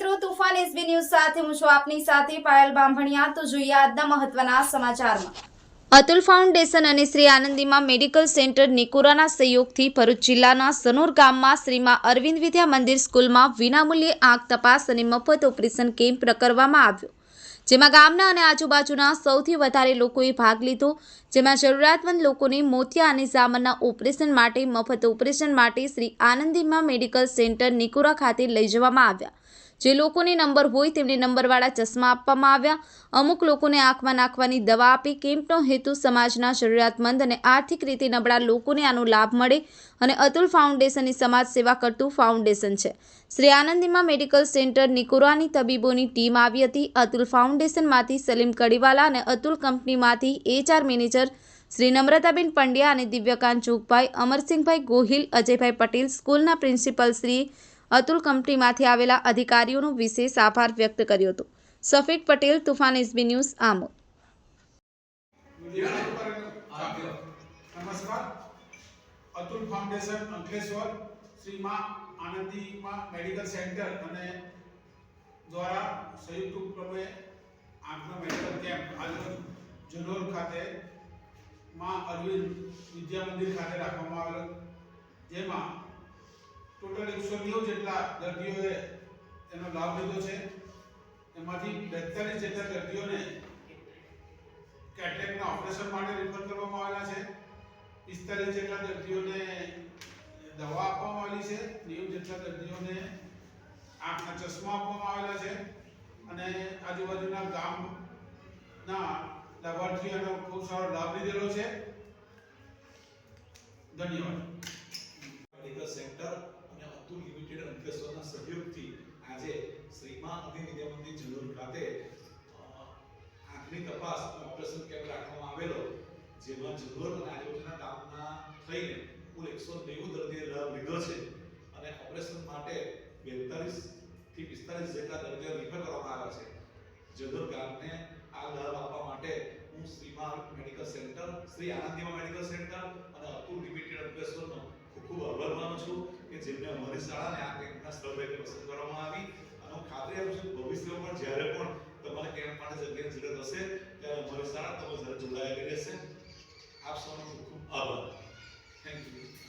કરું તુફાન SB news સાથે હું છું આપની સાથે પાયલ બાંભણિયા. તો જોઈએ આજના મહત્વના સમાચારમાં. અતુલ ફાઉન્ડેશન અને શ્રી આનંદીમાં મેડિકલ સેન્ટર નિકોરાના સહયોગથી ભરૂચ જિલ્લાના સનોર ગામમાં શ્રીમાં અરવિંદ વિદ્યા મંદિર સ્કૂલમાં વિનામૂલ્યે આંખ તપાસ અને મફત ઓપરેશન કેમ્પ કરવામાં આવ્યો. જેમાં ગામના અને આજુબાજુના સૌથી વધારે લોકોએ ભાગ લીધો. જેમાં જરૂરિયાતમંદ લોકોને મોતિયા અને ઝામરના ઓપરેશન માટે, મફત ઓપરેશન માટે શ્રી આનંદીમાં મેડિકલ સેન્ટર નિકોરા ખાતે લઈ જવામાં આવ્યા. જે લોકોને નંબર હોય તેમને નંબરવાળા ચશ્મા આપવામાં આવ્યા. અમુક લોકોને આંખમાં નાખવાની દવા આપી કેમ્પનો હેતુ સમાજના જરૂરિયાતમંદ અને આર્થિક રીતે નબળા લોકોને આનો લાભ મળે અને અતુલ ફાઉન્ડેશનની સમાજ સેવા કરતું ફાઉન્ડેશન છે. શ્રી આનંદીમાં મેડિકલ સેન્ટર નિકોરાની તબીબોની ટીમ આવી હતી. અતુલ ફાઉન્ડેશનમાંથી સલીમ કડીવાલા અને અતુલ કંપનીમાંથી એચઆર મેનેજર શ્રી નમ્રતાબેન પંડ્યા અને દિવ્યકાંત જોગભાઈ, અમરસિંહભાઈ ગોહિલ, અજયભાઈ પટેલ, સ્કૂલના પ્રિન્સિપલ શ્રી અતુલ કંપનીમાંથી આવેલા અધિકારીઓનો વિશેષ આભાર વ્યક્ત કર્યો હતો. Safik Patel, Tufan SB news, Amod. Atul foundation, Ankleshwar, Shri Maa Anandima medical centre અને દ્વારા સંયુક્ત ઉપક્રમે આંખનો મેડિકલ કેમ્પ આજરોજ જનોર ખાતે માં અરવિંદ વિદ્યા મંદિર ખાતે રાખવામાં આવેલો. જેમાં ટોટલ એકસો નેવું જેટલા દર્દીઓએ તેનો લાભ લીધો છે. એમાંથી બેતાલીસ જેટલા દર્દીઓને કેટરેક્ટના ઓપરેશન માટે રિફર કરવામાં આવેલા છે. પિસ્તાલીસ જેટલા દર્દીઓને દવા આપવામાં આવેલી છે. નેવું જેટલા દર્દીઓને આંખના ચશ્મા આપવામાં આવેલા છે. અને આજુબાજુના ગામના લાભાર્થીઓનો ખૂબ સારો લાભ લીધેલો છે. ધન્યવાદ મેડિકલ સેન્ટર અને અતુલ લિમિટેડ અંકલેશ્વરના સહયોગથી આજે શ્રીમા અને વિદ્યા મંદિર જનોર ખાતે આંખની તપાસ, ઓપરેશન કેમ્પ રાખવામાં આવેલો, જેમાં જનોર અને આજુબાજુના ગામના થઈને કુલ એકસો નેવું દર્દીએ લાભ લીધો છે. અને ઓપરેશન માટે બેતાલીસથી પિસ્તાલીસ જેટલા દર્દીઓ રિફર કરવામાં આવ્યા છે. જનોર ગામને આ લાભ આપવા માટે હું Shrima medical centre, Shri Anandima medical centre અને અતુલ લિમિટેડ અંકલેશ્વરનો ખૂબ ખૂબ આભાર માનું છું કે જેમને અમારી શાળાને આ કેમ્પના સ્થળ તરીકે પસંદ કરવામાં આવી અને હું ખાતરી આપું છું કે ભવિષ્યમાં પણ જ્યારે પણ તમારે કેમ્પ માટે જગ્યાની જરૂરત હશે ત્યારે અમારી શાળા તમારી સાથે જોડાયેલી રહેશે આપ સૌનો ખૂબ ખૂબ આભાર થેન્ક યુ